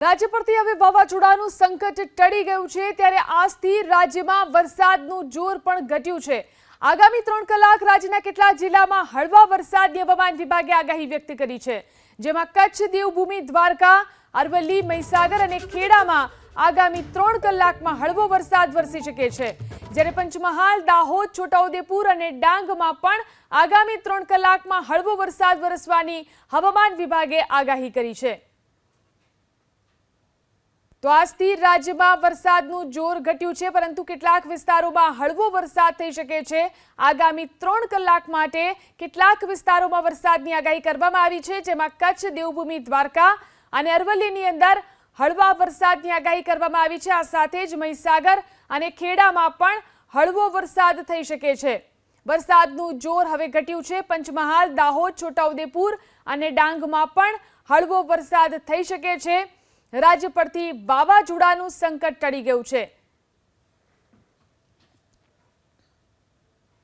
રાજ્ય પરથી હવે વાવાઝોડાનું સંકટ ટળી ગયું છે ત્યારે આજથી રાજ્યમાં વરસાદનું જોર પણ ઘટ્યું છે. આગામી ત્રણ કલાક રાજ્યના કેટલાક જિલ્લામાં હળવા વરસાદની હવામાન વિભાગે આગાહી વ્યક્ત કરી છે, જેમાં કચ્છ, દેવભૂમિ, દ્વારકા, અરવલ્લી, મહીસાગર અને ખેડામાં આગામી ત્રણ કલાકમાં હળવો વરસાદ વરસી શકે છે. જ્યારે પંચમહાલ, દાહોદ, છોટાઉદેપુર અને ડાંગમાં પણ આગામી ત્રણ કલાકમાં હળવો વરસાદ વરસવાની હવામાન વિભાગે આગાહી કરી છે. તો આજથી રાજ્યમાં વરસાદનું જોર ઘટ્યું છે, પરંતુ કેટલાક વિસ્તારોમાં હળવો વરસાદ થઈ શકે છે. આગામી ત્રણ કલાક માટે કેટલાક વિસ્તારોમાં વરસાદની આગાહી કરવામાં આવી છે, જેમાં કચ્છ, દેવભૂમિ, દ્વારકા અને અરવલ્લીની અંદર હળવા વરસાદની આગાહી કરવામાં આવી છે. આ સાથે જ મહીસાગર અને ખેડામાં પણ હળવો વરસાદ થઈ શકે છે. વરસાદનું જોર હવે ઘટ્યું છે. પંચમહાલ, દાહોદ, છોટાઉદેપુર અને ડાંગમાં પણ હળવો વરસાદ થઈ શકે છે. રાજ્ય પરથી વાવાઝોડાનું સંકટ ટળી ગયું છે.